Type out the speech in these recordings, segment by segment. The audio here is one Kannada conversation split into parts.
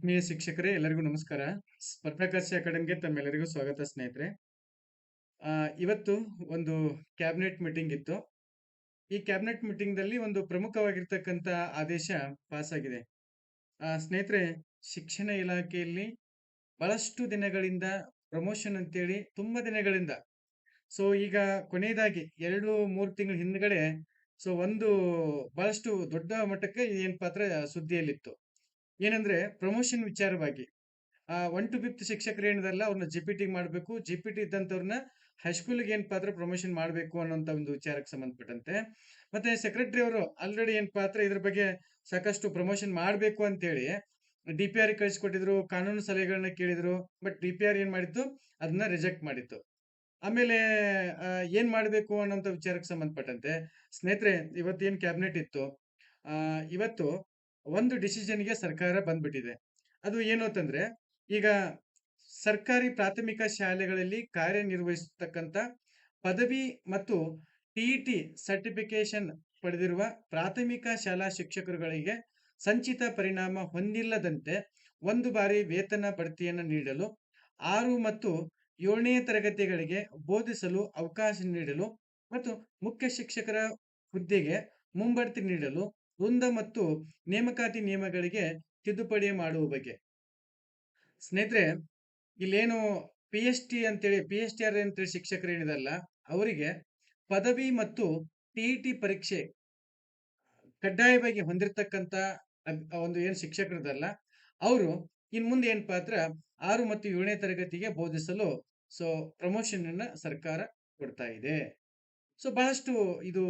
ಆತ್ಮೀಯ ಶಿಕ್ಷಕರೇ, ಎಲ್ಲರಿಗೂ ನಮಸ್ಕಾರ. ಸ್ಪರ್ಧಾಕಾಶಿ ಅಕಾಡೆಮಿಗೆ ತಮ್ಮೆಲ್ಲರಿಗೂ ಸ್ವಾಗತ ಸ್ನೇಹಿತರೆ. ಇವತ್ತು ಒಂದು ಕ್ಯಾಬಿನೆಟ್ ಮೀಟಿಂಗ್ ಇತ್ತು. ಈ ಕ್ಯಾಬಿನೆಟ್ ಮೀಟಿಂಗ್ ದಲ್ಲಿ ಒಂದು ಪ್ರಮುಖವಾಗಿರ್ತಕ್ಕಂಥ ಆದೇಶ ಪಾಸ್ ಆಗಿದೆ ಸ್ನೇಹಿತರೆ, ಶಿಕ್ಷಣ ಇಲಾಖೆಯಲ್ಲಿ ಬಹಳಷ್ಟು ದಿನಗಳಿಂದ ಪ್ರಮೋಷನ್ ಅಂತೇಳಿ ತುಂಬಾ ದಿನಗಳಿಂದ. ಸೊ, ಈಗ ಕೊನೆಯದಾಗಿ ಎರಡು, ಮೂರು ತಿಂಗಳ ಹಿಂದ್ಗಡೆ, ಸೊ, ಒಂದು ಬಹಳಷ್ಟು ದೊಡ್ಡ ಮಟ್ಟಕ್ಕೆ ಏನ್ ಪಾತ್ರ ಸುದ್ದಿಯಲ್ಲಿತ್ತು. ಏನಂದ್ರೆ ಪ್ರಮೋಷನ್ ವಿಚಾರವಾಗಿ ಒನ್ ಟು ಫಿಫ್ತ್ ಶಿಕ್ಷಕರು ಏನಿದಾರಲ್ಲ, ಅವ್ರನ್ನ ಜಿ ಪಿ ಟಿ ಮಾಡಬೇಕು. ಜಿ ಪಿ ಟಿ ಇದ್ದಂಥವ್ರನ್ನ ಹೈಸ್ಕೂಲ್ಗೆ ಏನ್ ಪಾತ್ರ ಪ್ರಮೋಷನ್ ಮಾಡಬೇಕು ಅನ್ನೋಂಥ ಒಂದು ವಿಚಾರಕ್ಕೆ ಸಂಬಂಧಪಟ್ಟಂತೆ. ಮತ್ತೆ ಸೆಕ್ರೆಟರಿ ಅವರು ಆಲ್ರೆಡಿ ಏನ್ ಪಾತ್ರ ಇದ್ರ ಬಗ್ಗೆ ಸಾಕಷ್ಟು ಪ್ರಮೋಷನ್ ಮಾಡಬೇಕು ಅಂತೇಳಿ ಡಿ ಪಿ ಆರ್ ಕಳಿಸ್ಕೊಟ್ಟಿದ್ರು, ಕಾನೂನು ಸಲಹೆಗಳನ್ನ ಕೇಳಿದ್ರು ಬಟ್ ಡಿ ಪಿ ಆರ್ ಏನ್ ಮಾಡಿತ್ತು ಅದನ್ನ ರಿಜೆಕ್ಟ್ ಮಾಡಿತ್ತು. ಆಮೇಲೆ ಏನ್ ಮಾಡಬೇಕು ಅನ್ನೋಂಥ ವಿಚಾರಕ್ಕೆ ಸಂಬಂಧಪಟ್ಟಂತೆ, ಸ್ನೇಹಿತರೆ, ಇವತ್ತೇನ್ ಕ್ಯಾಬಿನೆಟ್ ಇತ್ತು? ಇವತ್ತು ಒಂದು ಡಿಸಿಷನ್ಗೆ ಸರ್ಕಾರ ಬಂದ್ಬಿಟ್ಟಿದೆ. ಅದು ಏನು ಅಂತಂದ್ರೆ, ಈಗ ಸರ್ಕಾರಿ ಪ್ರಾಥಮಿಕ ಶಾಲೆಗಳಲ್ಲಿ ಕಾರ್ಯನಿರ್ವಹಿಸತಕ್ಕಂಥ ಪದವಿ ಮತ್ತು ಟಿಇಟಿ ಸರ್ಟಿಫಿಕೇಶನ್ ಪಡೆದಿರುವ ಪ್ರಾಥಮಿಕ ಶಾಲಾ ಶಿಕ್ಷಕರುಗಳಿಗೆ ಸಂಚಿತ ಪರಿಣಾಮ ಹೊಂದಿಲ್ಲದಂತೆ ಒಂದು ಬಾರಿ ವೇತನ ಬಡ್ತಿಯನ್ನು ನೀಡಲು, ಆರು ಮತ್ತು ಏಳನೇ ತರಗತಿಗಳಿಗೆ ಬೋಧಿಸಲು ಅವಕಾಶ ನೀಡಲು ಮತ್ತು ಮುಖ್ಯ ಶಿಕ್ಷಕರ ಹುದ್ದೆಗೆ ಮುಂಬಡ್ತಿ ನೀಡಲು ವೃಂದ ಮತ್ತು ನೇಮಕಾತಿ ನಿಯಮಗಳಿಗೆ ತಿದ್ದುಪಡಿ ಮಾಡುವ ಬಗ್ಗೆ. ಸ್ನೇಹಿತರೆ, ಇಲ್ಲೇನು ಪಿ ಎಚ್ ಟಿ ಅಂತೇಳಿ ಪಿ ಎಚ್ ಟಿ ಆರ್ ಅಂತೇಳಿ ಶಿಕ್ಷಕರು ಏನಿದಲ್ಲ, ಅವರಿಗೆ ಪದವಿ ಮತ್ತು ಟಿ ಟಿ ಪರೀಕ್ಷೆ ಕಡ್ಡಾಯವಾಗಿ ಹೊಂದಿರತಕ್ಕಂತ ಒಂದು ಏನು ಶಿಕ್ಷಕರದಲ್ಲ ಅವರು ಇನ್ ಮುಂದೆ ಏನ್ ಪಾತ್ರ, ಆರು ಮತ್ತು ಏಳನೇ ತರಗತಿಗೆ ಬೋಧಿಸಲು ಸೊ ಪ್ರಮೋಷನ್ ಅನ್ನ ಸರ್ಕಾರ ಕೊಡ್ತಾ ಇದೆ. ಸೊ, ಬಹಳಷ್ಟು ಇದು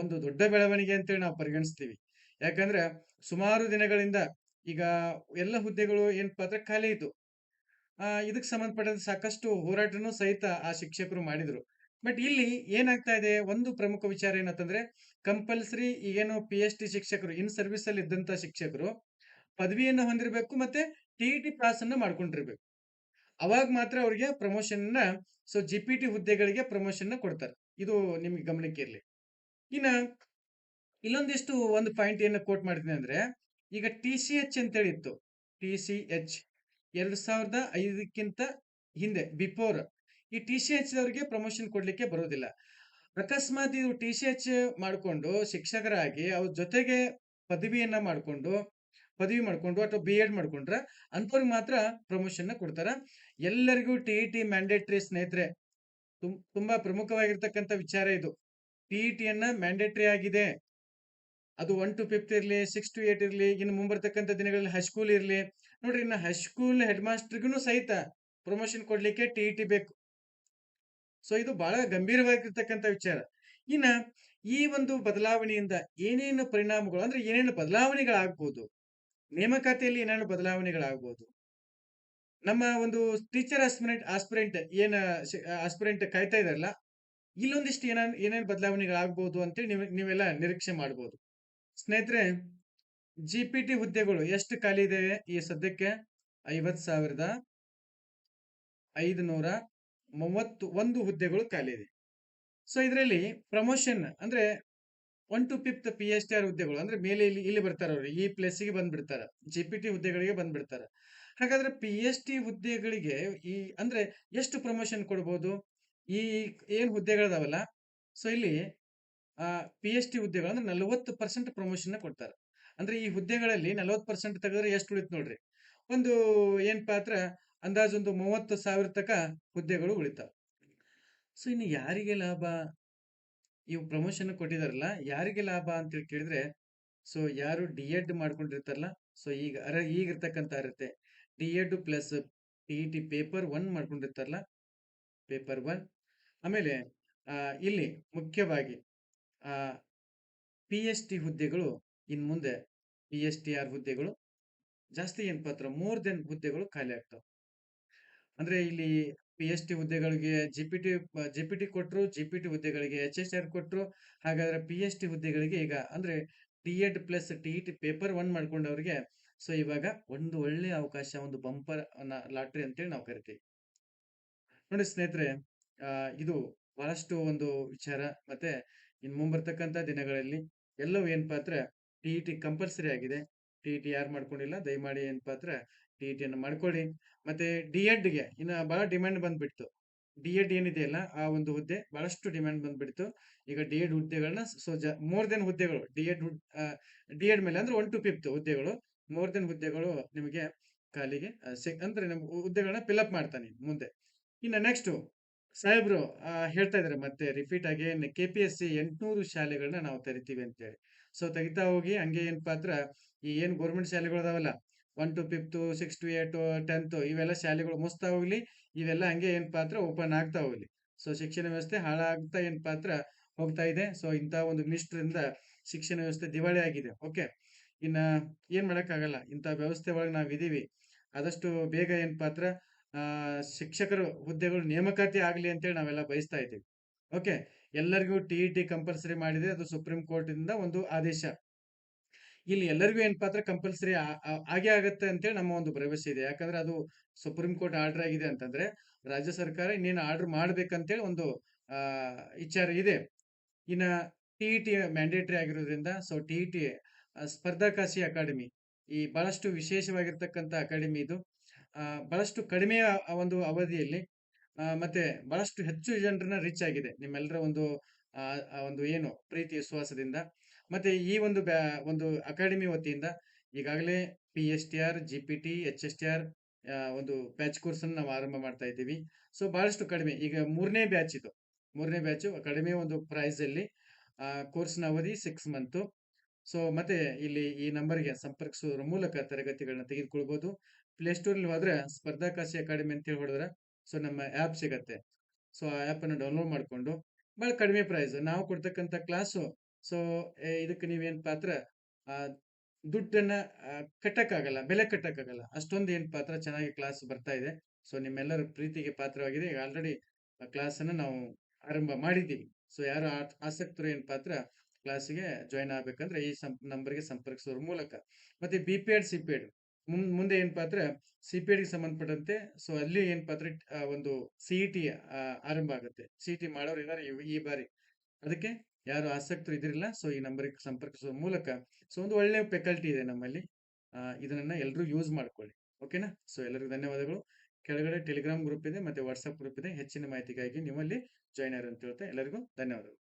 ಒಂದು ದೊಡ್ಡ ಬೆಳವಣಿಗೆ ಅಂತೇಳಿ ನಾವು ಪರಿಗಣಿಸ್ತೀವಿ. ಯಾಕಂದ್ರೆ ಸುಮಾರು ದಿನಗಳಿಂದ ಈಗ ಎಲ್ಲ ಹುದ್ದೆಗಳು ಏನಪ್ಪಾ ಅಂದ್ರೆ ಖಾಲಿ ಇತ್ತು ಆ, ಇದಕ್ಕೆ ಸಂಬಂಧಪಟ್ಟಂತ ಸಾಕಷ್ಟು ಹೋರಾಟನೂ ಸಹಿತ ಆ ಶಿಕ್ಷಕರು ಮಾಡಿದ್ರು. ಬಟ್ ಇಲ್ಲಿ ಏನಾಗ್ತಾ ಇದೆ? ಒಂದು ಪ್ರಮುಖ ವಿಚಾರ ಏನಂತಂದ್ರೆ ಕಂಪಲ್ಸರಿ ಈಗೇನು ಪಿ ಎಚ್ ಡಿ ಶಿಕ್ಷಕರು, ಇನ್ ಸರ್ವಿಸ್ ಅಲ್ಲಿ ಇದ್ದಂತ ಶಿಕ್ಷಕರು ಪದವಿಯನ್ನು ಹೊಂದಿರಬೇಕು ಮತ್ತೆ ಟಿ ಟಿ ಪಾಸ್ ಅನ್ನ ಮಾಡ್ಕೊಂಡಿರ್ಬೇಕು. ಅವಾಗ ಮಾತ್ರ ಅವ್ರಿಗೆ promotion so G P T ಹುದ್ದೆಗಳಿಗೆ ಪ್ರಮೋಷನ್ ಕೊಡ್ತಾರೆ. ಇದು ನಿಮ್ಗೆ ಗಮನಕ್ಕೆ ಇರ್ಲಿ. ಇನ್ನ ಇಲ್ಲೊಂದಿಷ್ಟು ಒಂದು ಪಾಯಿಂಟ್ ಏನು ಕೋಟ್ ಮಾಡ್ತೀನಿ ಅಂದ್ರೆ, ಈಗ ಟಿ ಸಿ ಎಚ್ ಅಂತೇಳಿ ಇತ್ತು ಟಿ ಸಿ ಎಚ್ ಎರಡು ಸಾವಿರದ ಐದಕ್ಕಿಂತ ಹಿಂದೆ ಬಿಫೋರ್ ಈ ಟಿ ಸಿ ಎಚ್ ಅವರಿಗೆ ಪ್ರಮೋಷನ್ ಕೊಡ್ಲಿಕ್ಕೆ ಬರೋದಿಲ್ಲ. ಅಕಸ್ಮಾತ್ ಇದು ಟಿ ಸಿ ಎಚ್ ಮಾಡಿಕೊಂಡು ಶಿಕ್ಷಕರಾಗಿ ಅವ್ರ ಜೊತೆಗೆ ಪದವಿಯನ್ನ ಮಾಡಿಕೊಂಡು, ಪದವಿ ಮಾಡಿಕೊಂಡು ಅಥವಾ ಬಿ ಎಡ್ ಮಾಡ್ಕೊಂಡ್ರೆ ಅಂಥವ್ರಿಗೆ ಮಾತ್ರ ಪ್ರಮೋಷನ್ ಕೊಡ್ತಾರೆ. ಎಲ್ಲರಿಗೂ ಟಿ ಇ ಟಿ ಮ್ಯಾಂಡೇಟ್ರಿ ಸ್ನೇಹಿತರೆ ತುಂಬಾ ಪ್ರಮುಖವಾಗಿರ್ತಕ್ಕಂಥ ವಿಚಾರ ಇದು. ಟಿ ಇ ಟಿಯನ್ನ ಮ್ಯಾಂಡೇಟ್ರಿ ಆಗಿದೆ. ಅದು ಒನ್ ಟು ಫಿಫ್ತ್ ಇರಲಿ ಸಿಕ್ಸ್ ಟು ಏಟ್ ಇರಲಿ, ಇನ್ನು ಮುಂಬರ್ತಕ್ಕಂಥ ದಿನಗಳಲ್ಲಿ ಹೈಸ್ಕೂಲ್ ಇರಲಿ. ನೋಡ್ರಿ, ಇನ್ನು ಹೈಸ್ಕೂಲ್ ಹೆಡ್ ಮಾಸ್ಟರ್ಗೂ ಸಹಿತ ಪ್ರಮೋಷನ್ ಕೊಡ್ಲಿಕ್ಕೆ ಟಿ ಇ ಟಿ ಬೇಕು. ಸೊ ಇದು ಬಹಳ ಗಂಭೀರವಾಗಿರ್ತಕ್ಕಂಥ ವಿಚಾರ. ಇನ್ನು ಈ ಒಂದು ಬದಲಾವಣೆಯಿಂದ ಏನೇನು ಪರಿಣಾಮಗಳು, ಅಂದ್ರೆ ಏನೇನು ಬದಲಾವಣೆಗಳಾಗ್ಬೋದು? ನೇಮಕಾತಿಯಲ್ಲಿ ಏನೇನು ಬದಲಾವಣೆಗಳಾಗ್ಬೋದು? ನಮ್ಮ ಒಂದು ಟೀಚರ್ ಆಸ್ಪಿರೆಂಟ್ ಆಸ್ಪಿರೆಂಟ್ ಏನ ಆಸ್ಪಿರೆಂಟ್ ಕಾಯ್ತಾ ಇದಾರಲ್ಲ ಇಲ್ಲೊಂದಿಷ್ಟು ಏನ, ಏನೇನು ಬದಲಾವಣೆಗಳಾಗಬಹುದು ಅಂತೇಳಿ ನೀವು, ನೀವೆಲ್ಲ ನಿರೀಕ್ಷೆ ಮಾಡ್ಬೋದು. ಸ್ನೇಹಿತರೆ ಜಿ ಪಿ ಟಿ ಹುದ್ದೆಗಳು ಎಷ್ಟು ಖಾಲಿ ಇದೆ ಈ ಸದ್ಯಕ್ಕೆ? ಐವತ್ ಸಾವಿರದ ಐದುನೂರ ಮೂವತ್ತು, ಒಂದು ಹುದ್ದೆಗಳು ಖಾಲಿ ಇದೆ. ಸೊ ಇದರಲ್ಲಿ ಪ್ರಮೋಷನ್ ಅಂದ್ರೆ one to fifth P H T R ಹುದ್ದೆಗಳು ಅಂದ್ರೆ ಮೇಲೆ ಇಲ್ಲಿ ಇಲ್ಲಿ ಬರ್ತಾರ ಅವ್ರು, ಈ ಪ್ಲೇಸಿಗೆ ಬಂದ್ಬಿಡ್ತಾರ. ಜಿ ಪಿ ಟಿ ಹುದ್ದೆಗಳಿಗೆ ಬಂದ್ಬಿಡ್ತಾರ. ಹಾಗಾದ್ರೆ ಪಿ ಎಚ್ ಟಿ ಹುದ್ದೆಗಳಿಗೆ ಈ ಅಂದ್ರೆ ಎಷ್ಟು ಪ್ರಮೋಷನ್ ಕೊಡ್ಬೋದು? ಈ ಏನ್ ಹುದ್ದೆಗಳಿದಾವಲ್ಲ ಸೊ ಇಲ್ಲಿ ಪಿ ಎಚ್ ಡಿ ಹುದ್ದೆಗಳು ಅಂದ್ರೆ ನಲವತ್ತು ಪರ್ಸೆಂಟ್ ಪ್ರಮೋಷನ್ ಕೊಡ್ತಾರೆ. ಅಂದ್ರೆ ಈ ಹುದ್ದೆಗಳಲ್ಲಿ ನಲವತ್ತು ಪರ್ಸೆಂಟ್ ತೆಗೆದ್ರೆ ಎಷ್ಟು ಉಳಿತು ನೋಡ್ರಿ? ಒಂದು ಏನ್ ಪಾತ್ರ? ಅಂದಾಜು ಒಂದು ಮೂವತ್ತು ಸಾವಿರ ತಕ ಹುದ್ದೆಗಳು ಉಳಿತಾವ. ಸೊ ಇನ್ನು ಯಾರಿಗೆ ಲಾಭ? ಇವು ಪ್ರಮೋಷನ್ ಕೊಟ್ಟಿದಾರಲ್ಲ, ಯಾರಿಗೆ ಲಾಭ ಅಂತೇಳಿ ಕೇಳಿದ್ರೆ ಸೊ ಯಾರು ಡಿ ಎಡ್ ಮಾಡ್ಕೊಂಡಿರ್ತಾರಲ್ಲ ಸೊ ಈಗ, ಅರ, ಈಗಿರ್ತಕ್ಕಂಥ ಇರುತ್ತೆ D Ed plus P E T paper one ಮಾಡ್ಕೊಂಡಿರ್ತಾರಲ್ಲ paper one ಆಮೇಲೆ ಇಲ್ಲಿ ಮುಖ್ಯವಾಗಿ ಪಿ ಎಚ್ ಟಿ ಹುದ್ದೆಗಳು ಇನ್ ಮುಂದೆ ಪಿ ಎಸ್ ಟಿ ಆರ್ ಹುದ್ದೆಗಳು, ಜಾಸ್ತಿ ಏನ್ ಪಾತ್ರ ಮೋರ್ ದೆನ್ ಹುದ್ದೆಗಳು ಖಾಲಿ ಆಗ್ತಾವ. ಅಂದ್ರೆ ಇಲ್ಲಿ ಪಿ ಎಚ್ ಟಿ ಹುದ್ದೆಗಳಿಗೆ G P T G P T ಕೊಟ್ಟರು ಜಿ ಪಿ ಟಿ ಹುದ್ದೆಗಳಿಗೆ ಎಚ್ ಎಸ್ ಆರ್ ಕೊಟ್ಟರು ಹಾಗಾದ್ರೆ ಪಿ ಎಚ್ ಟಿ ಹುದ್ದೆಗಳಿಗೆ ಈಗ, ಅಂದ್ರೆ T Ed plus T E T paper one ಮಾಡ್ಕೊಂಡವ್ರಿಗೆ so ಇವಾಗ ಒಂದು ಒಳ್ಳೆ ಅವಕಾಶ, ಒಂದು ಬಂಪರ್ ಲಾಟ್ರಿ ಅಂತೇಳಿ ನಾವು ಕರಿತೀವಿ. ನೋಡಿ ಸ್ನೇಹಿತರೆ ಆ, ಇದು ಬಹಳಷ್ಟು ಒಂದು ವಿಚಾರ. ಮತ್ತೆ ಇನ್ ಮುಂಬರ್ತಕ್ಕಂಥ ದಿನಗಳಲ್ಲಿ ಎಲ್ಲವೂ ಏನಪ್ಪಾ ಅಂದ್ರೆ ಟಿ ಇ ಟಿ ಕಂಪಲ್ಸರಿ ಆಗಿದೆ. ಟಿ ಟಿ ಯಾರು ಮಾಡ್ಕೊಂಡಿಲ್ಲ? ದಯಮಾಡಿ ಏನಪ್ಪಾ ಅಂದ್ರೆ ಟಿ ಟಿಯನ್ನು ಮಾಡ್ಕೊಳ್ಳಿ. ಮತ್ತೆ ಡಿ ಎಡ್ಗೆ ಇನ್ನು ಬಹಳ ಡಿಮ್ಯಾಂಡ್ ಬಂದ್ಬಿಡ್ತು. ಡಿ ಎಡ್ ಏನಿದೆಯಲ್ಲ ಆ ಒಂದು ಹುದ್ದೆ ಬಹಳಷ್ಟು ಡಿಮ್ಯಾಂಡ್ ಬಂದ್ಬಿಡ್ತು. ಈಗ ಡಿ ಎಡ್ ಹುದ್ದೆಗಳನ್ನ ಸೊ ಜ ಮೋರ್ ದೆನ್ ಹುದ್ದೆಗಳು ಡಿ ಎಡ್ ಡಿ ಎಡ್ ಮೇಲೆ ಅಂದ್ರೆ ಒನ್ ಟು ಫಿಫ್ತ್ ಹುದ್ದೆಗಳು ಮೋರ್ ದೆನ್ ಹುದ್ದೆಗಳು ನಿಮಗೆ ಕಾಲಿಗೆ ಅಂದ್ರೆ ನಮ್ಮ ಹುದ್ದೆಗಳನ್ನ ಫಿಲ್ಅಪ್ ಮಾಡ್ತಾನೆ ಮುಂದೆ. ಇನ್ನು ನೆಕ್ಸ್ಟ್ ಸಾಹೇಬ್ರು ಹೇಳ್ತಾ ಇದ್ದಾರೆ ಮತ್ತೆ ರಿಪೀಟ್ ಆಗಿ ಕೆ ಪಿ ಎಸ್ ಸಿ ಎಂಟುನೂರು ಶಾಲೆಗಳನ್ನ ನಾವು ತೆರಿತೀವಿ ಅಂತೇಳಿ. ಸೊ ತೆಗಿತಾ ಹೋಗಿ, ಹಂಗೆ ಏನಪ್ಪಾ ಪಾತ್ರ? ಈ ಏನ್ ಗೌರ್ಮೆಂಟ್ ಶಾಲೆಗಳು ಅದಾವಲ್ಲ one to fifth six to eight tenth ಇವೆಲ್ಲ ಶಾಲೆಗಳು ಮುಸ್ತಾ ಹೋಗ್ಲಿ, ಇವೆಲ್ಲ ಹಂಗೆ ಏನಪ್ಪಾ ಪಾತ್ರ? ಓಪನ್ ಆಗ್ತಾ ಹೋಗ್ಲಿ. ಸೊ ಶಿಕ್ಷಣ ವ್ಯವಸ್ಥೆ ಹಾಳಾಗ್ತಾ ಏನಪ್ಪಾ ಪಾತ್ರ? ಹೋಗ್ತಾ ಇದೆ. ಸೊ ಇಂಥ ಒಂದು ನಿಷ್ಠರಿಂದ ಶಿಕ್ಷಣ ವ್ಯವಸ್ಥೆ ದಿವಾಳಿ ಆಗಿದೆ. ಓಕೆ ಇನ್ನ ಏನ್ ಮಾಡಕ್ಕಾಗಲ್ಲ? ಇಂಥ ವ್ಯವಸ್ಥೆ ಒಳಗೆ ನಾವ್ ಇದೀವಿ ಆದಷ್ಟು ಬೇಗ ಏನಪ್ಪಾ ಆ ಶಿಕ್ಷಕರು ಹುದ್ದೆಗಳು ನೇಮಕಾತಿ ಆಗಲಿ ಅಂತೇಳಿ ನಾವೆಲ್ಲ ಬಯಸ್ತಾ ಇದ್ದೀವಿ. ಓಕೆ, ಎಲ್ಲರಿಗೂ ಟಿ ಇ ಟಿ ಕಂಪಲ್ಸರಿ ಮಾಡಿದೆ ಅದು ಸುಪ್ರೀಂ ಕೋರ್ಟಿಂದ ಒಂದು ಆದೇಶ. ಇಲ್ಲಿ ಎಲ್ಲರಿಗೂ ಏನಪ್ಪಾ ಪಾತ್ರ ಕಂಪಲ್ಸರಿ ಆಗೇ ಆಗುತ್ತೆ ಅಂತೇಳಿ ನಮ್ಮ ಒಂದು ಭರವಸೆ ಇದೆ. ಯಾಕಂದ್ರೆ ಅದು ಸುಪ್ರೀಂ ಕೋರ್ಟ್ ಆರ್ಡರ್ ಆಗಿದೆ ಅಂತಂದ್ರೆ ರಾಜ್ಯ ಸರ್ಕಾರ ಇನ್ನೇನು ಆರ್ಡರ್ ಮಾಡ್ಬೇಕಂತೇಳಿ ಒಂದು ವಿಚಾರ ಇದೆ. ಇನ್ನ ಟಿ ಇ ಟಿ ಮ್ಯಾಂಡೇಟರಿ ಆಗಿರೋದ್ರಿಂದ so T E T Spardhakashi academy ಈ ಬಹಳಷ್ಟು ವಿಶೇಷವಾಗಿರ್ತಕ್ಕಂಥ ಅಕಾಡೆಮಿ ಇದು. ಬಹಳಷ್ಟು ಕಡಿಮೆ ಒಂದು ಅವಧಿಯಲ್ಲಿ ಮತ್ತೆ ಬಹಳಷ್ಟು ಹೆಚ್ಚು ಜನರನ್ನ ರೀಚ್ ಆಗಿದೆ. ನಿಮ್ಮೆಲ್ಲರ ಒಂದು ಒಂದು ಏನು ಪ್ರೀತಿ, ವಿಶ್ವಾಸದಿಂದ. ಮತ್ತೆ ಈ ಒಂದು ಒಂದು ಅಕಾಡೆಮಿ ವತಿಯಿಂದ ಈಗಾಗಲೇ P S T R G P T H S T R ಒಂದು ಬ್ಯಾಚ್ ಕೋರ್ಸ್ ಅನ್ನು ನಾವು ಆರಂಭ ಮಾಡ್ತಾ ಇದ್ದೀವಿ. ಸೊ ಬಹಳಷ್ಟು ಕಡಿಮೆ. ಈಗ ಮೂರನೇ ಬ್ಯಾಚ್ ಇದು. ಮೂರನೇ ಬ್ಯಾಚು ಕಡಿಮೆ ಒಂದು ಪ್ರೈಸ್ ಅಲ್ಲಿ ಕೋರ್ಸ್ನ ಅವಧಿ ಸಿಕ್ಸ್ ಮಂತು ಸೊ ಮತ್ತೆ ಇಲ್ಲಿ ಈ ನಂಬರ್ಗೆ ಸಂಪರ್ಕಿಸುವ ಮೂಲಕ ತರಗತಿಗಳನ್ನ ತೆಗೆದುಕೊಳ್ಬಹುದು ಪ್ಲೇಸ್ಟೋರ್ ಹೋದ್ರೆ ಸ್ಪರ್ಧಾಕಾಶಿ ಅಕಾಡೆಮಿ ಅಂತ ಹೇಳಿ ಸೊ ನಮ್ಮ ಆ್ಯಪ್ ಸಿಗತ್ತೆ. ಸೊ ಆ ಆ್ಯಪ್ ಅನ್ನು ಡೌನ್ಲೋಡ್ ಮಾಡಿಕೊಂಡು, ಬಹಳ ಕಡಿಮೆ ಪ್ರೈಸ್ ನಾವು ಕೊಡ್ತಕ್ಕಂಥ ಕ್ಲಾಸು ಸೊ ಇದಕ್ಕೆ ನೀವೇನ್ ಪಾತ್ರ? ದುಡ್ಡನ್ನು ಕಟ್ಟಕ್ಕಾಗಲ್ಲ, ಬೆಲೆ ಕಟ್ಟಕ್ಕಾಗಲ್ಲ. ಅಷ್ಟೊಂದು ಏನು ಪಾತ್ರ? ಚೆನ್ನಾಗಿ ಕ್ಲಾಸ್ ಬರ್ತಾ ಇದೆ. ಸೊ ನಿಮ್ಮೆಲ್ಲರ ಪ್ರೀತಿಗೆ ಪಾತ್ರವಾಗಿದೆ. ಈಗ ಆಲ್ರೆಡಿ ಕ್ಲಾಸ್ ಅನ್ನ ನಾವು ಆರಂಭ ಮಾಡಿದ್ದೀವಿ. ಸೊ ಯಾರು ಆಸಕ್ತರು ಏನು ಪಾತ್ರ? ಕ್ಲಾಸಿಗೆ ಜಾಯಿನ್ ಆಗಬೇಕಂದ್ರೆ ಈ ಸಂ ನಂಬರ್ಗೆ ಸಂಪರ್ಕಿಸೋದ್ರ ಮೂಲಕ. ಮತ್ತೆ B P Ed C P Ed ಮುಂದೆ ಏನಪ್ಪಾ ಅಂದ್ರೆ ಸಿ ಪಿ ಗೆ ಸಂಬಂಧಪಟ್ಟಂತೆ ಸೊ ಅಲ್ಲಿ ಏನಪ್ಪಾ ಪಾತ್ರ ಒಂದು ಸಿ ಟಿ ಆರಂಭ ಆಗುತ್ತೆ. ಸಿ ಟಿ ಮಾಡೋರು ಇದಾರೆ ಈ- ಬಾರಿ. ಅದಕ್ಕೆ ಯಾರು ಆಸಕ್ತರು ಇದಿರಲ್ಲ ಸೊ ಈ ನಂಬರಿಗೆ ಸಂಪರ್ಕಿಸುವ ಮೂಲಕ ಸೊ ಒಂದು ಒಳ್ಳೆ ಫೆಕಲ್ಟಿ ಇದೆ ನಮ್ಮಲ್ಲಿ. ಇದನ್ನ ಎಲ್ಲರೂ ಯೂಸ್ ಮಾಡ್ಕೊಳ್ಳಿ. ಓಕೆನಾ ಸೊ ಎಲ್ಲರಿಗೂ ಧನ್ಯವಾದಗಳು. ಕೆಳಗಡೆ ಟೆಲಿಗ್ರಾಮ್ ಗ್ರೂಪ್ ಇದೆ, ಮತ್ತೆ ವಾಟ್ಸಪ್ ಗ್ರೂಪ್ ಇದೆ. ಹೆಚ್ಚಿನ ಮಾಹಿತಿಗಾಗಿ ನಿಮ್ಮಲ್ಲಿ ಜಾಯ್ನ್ ಅಂತ ಹೇಳ್ತಾ ಎಲ್ಲರಿಗೂ ಧನ್ಯವಾದಗಳು.